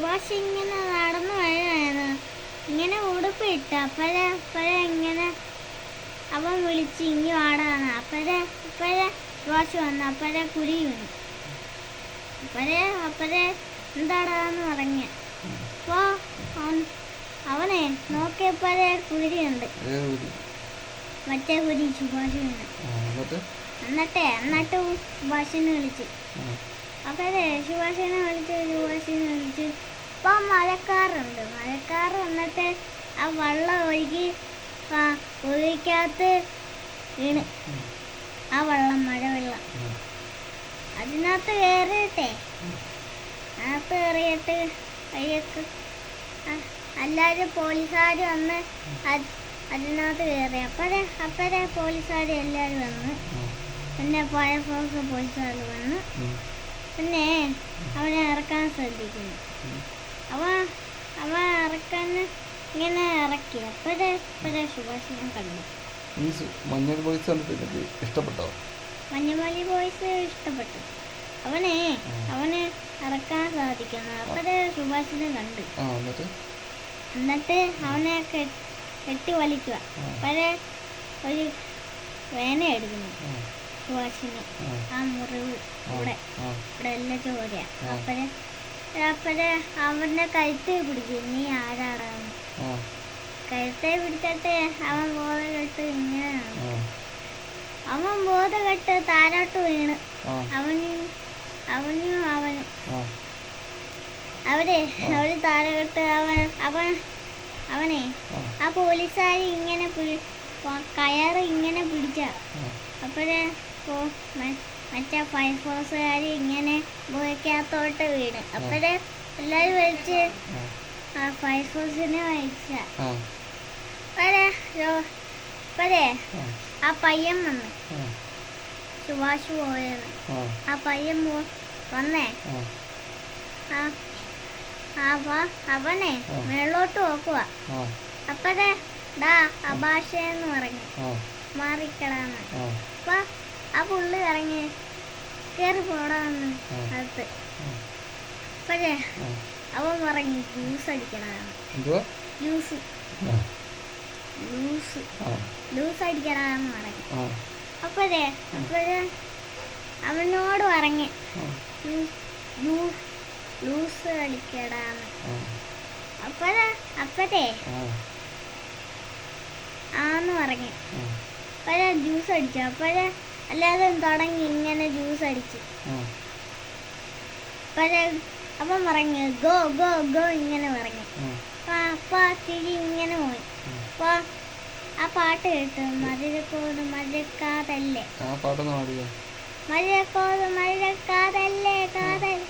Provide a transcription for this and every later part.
സുഭാഷ് ഇങ്ങനെ നടന്നു വരികയാണ് ഇങ്ങനെ ഉടുപ്പ് ഇട്ട് അപ്പഴേ അപ്പഴേ ഇങ്ങനെ അവൻ വിളിച്ച് ഇങ്ങി വാടാണ് അപ്പഴേ അപ്പഴേ സുഭാഷ് വന്നു. അപ്പഴേ കുരി വീണു. അപ്പഴേ അപ്പഴേ എന്താടാന്ന് പറഞ്ഞ. അപ്പോ അവനെ നോക്കിയപ്പോഴേ കുരിയുണ്ട് മറ്റേ കുരി സുഭാഷ് വീണു. എന്നിട്ട്? എന്നിട്ടേ സുഭാഷിനെ വിളിച്ചു. അപ്പോഴേ സുഭാഷിനെ വിളിച്ച് സുഭാഷിനെ വിളിച്ച് ഇപ്പം മഴക്കാറുണ്ട് മഴക്കാറ് വന്നിട്ട് ആ വെള്ളം ഒഴുകി ഒഴുകിക്കകത്ത് വീണ്. ആ വെള്ളം മഴ വെള്ളം. അതിനകത്ത് കയറിയിട്ടെ അതിനകത്ത് കയറിയിട്ട് കയ്യൊക്കെ അല്ലാതെ എല്ലാവരും പോലീസുകാർ വന്ന് അത് അതിനകത്ത് കയറി അപ്പോഴേ അപ്പോഴേ പോലീസുകാർ എല്ലാവരും വന്ന്. പിന്നെ പഴയ പോലീസുകാർ വന്ന്. പിന്നെ അവനെ ഇറക്കാൻ ശ്രദ്ധിക്കുന്നു. അവ അവ ഇറക്കാൻ ഇങ്ങനെ ഇറക്കി. അപ്പോഴേ അപ്പോഴേ ഞാൻ കണ്ടു. ഈ മഞ്ഞൾ ബോയ്സ് കണ്ടിട്ട് ഇഷ്ടപ്പെട്ടോ? മഞ്ഞമാലി ബോയ്സ് ഇഷ്ടപ്പെട്ടു. അവനെ അവന് ഇറക്കാൻ സാധിക്കുന്നു. അപ്പോഴേ സുഭാഷിനെ കണ്ടു. എന്നിട്ട്? എന്നിട്ട് അവനെ കെട്ടി വലിക്കുക. അപ്പോഴേ ഒരു വേന എടുക്കുന്നു. ആ. സുഭാഷിന് ആ. മുറിവ് ഇവിടെ. ഇവിടെ എല്ലാം ചോരയാ. ആ. അപ്പോഴേ അപ്പോഴേ അവന്റെ കഴുത്തെ പിടിക്കും. നീ ആരാടാ ആ. കഴുത്തെ പിടിച്ചിട്ട് അവൻ ബോധകെട്ട് ഇങ്ങനെയാണ്. അവൻ ബോധകെട്ട് താരോട്ട് വീണ്. അവന് അവനും അവനും. അവരെ അവർ താരകെട്ട് അവൻ അവൻ അവനെ. ആ. പോലീസുകാർ ഇങ്ങനെ കയറ് ഇങ്ങനെ പിടിച്ച. അപ്പോഴേ മറ്റേ ഫൈവ് ഫോഴ്സുകാർ ഇങ്ങനെ ഭൂമിക്കകത്തോട്ട് വീണ്. അപ്പോഴേ എല്ലാവരും വലിച്ച് ആ. ഫൈവ് ഫോഴ്സിനെ വലിച്ച അപ്പോഴേ ആ. പയ്യൻ വന്നു. സുഭാഷ് പോയത് ആ. പയ്യൻ പോ വന്നേ. ആ. അവനെ മേളോട്ട് നോക്കുക അപ്പഴേ ഡാ അഭാഷ എന്ന് പറഞ്ഞു മാറിക്കടാന്ന്. അപ്പ ആ പുള്ളി ഇറങ്ങി കയറി പോടാന്ന് അകത്ത്. പക്ഷേ അവൻ പറഞ്ഞു ജ്യൂസ് അടിക്കണ ജ്യൂസ് ജ്യൂസ് ജ്യൂസ് അടിക്കണമെന്ന് പറഞ്ഞു അപ്പോഴേ അപ്പോഴേ അവനോട് പറഞ്ഞു ലൂസ് കളിക്കടാന്ന് അപ്പഴേ അപ്പഴേ ആന്ന് പറഞ്ഞു അപ്പഴേ ജ്യൂസ് അടിച്ചു? അപ്പഴേ അല്ലാതെ തുടങ്ങി ഇങ്ങനെ ജ്യൂസ് അടിച്ച്. പക്ഷേ അപ്പം പറഞ്ഞു ഗോ ഗോ ഗോ ഇങ്ങനെ പറഞ്ഞു. അപ്പം തിരി ഇങ്ങനെ പോയി. അപ്പോൾ ആ പാട്ട് കേട്ടു മധുരക്കോത് മധുരക്കാതല്ലേ? മധുരക്കോത് മധുരക്കാതല്ലേ കാതൽ?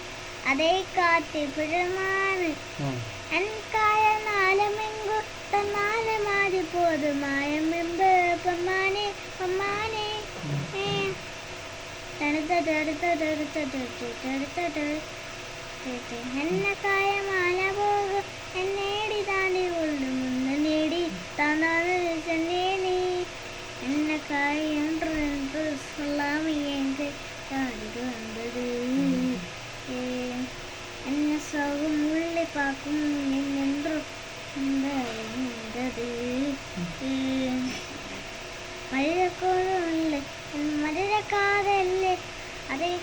അതേ കാറ്റ് പുഴമാണ്. അൻകായനാലുമെങ്കുത്തന്നാലും ആദ്യ പോതുമായ പെമ്മാനെ പെമ്മാനെ. എന്നക്കായ മാല പോകും എന്നേടി താണ്ടി കൊള്ളും നേടി താന്നാത് ചെന്നേ നീ എന്നക്കായ എന്റെ താണ്ടി എന്നെ സൗകം ഉള്ളിപ്പാക്കും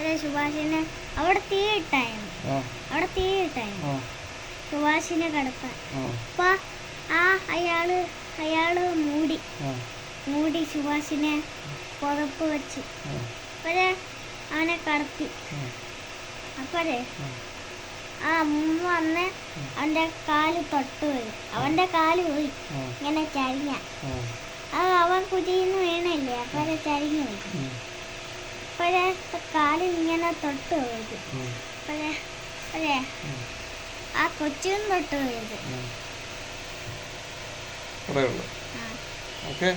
അതെ സുഭാഷിനെ. അവിടെ തീ ഇട്ടായിരുന്നു. അവിടെ തീ ഇട്ടായിരുന്നു. സുഭാഷിനെ കടത്താൻ. അപ്പൊ ആ അയാൾ അയാൾ മൂടി. മൂടി സുഭാഷിനെ പുതപ്പ് വെച്ച്. ആ. അവനെ കടത്തി. ആ. ആ. മൂന്ന് മുമ്പ് വന്ന് അവന്റെ കാൽ തൊട്ട് പോയി. അവന്റെ കാൽ പോയി. ഇങ്ങനെ ചരിഞ്ഞ. അവൻ കുതിന്ന് വീണല്ലേ? അപ്പോഴേ ചരിഞ്ഞു പോയി. അപ്പോഴേ കാലിങ്ങനെ തൊട്ട് പോയത്. അപ്പോഴേ അപ്പോഴേ ആ കൊച്ചിനും തൊട്ട് പോയത്. ഓക്കെ.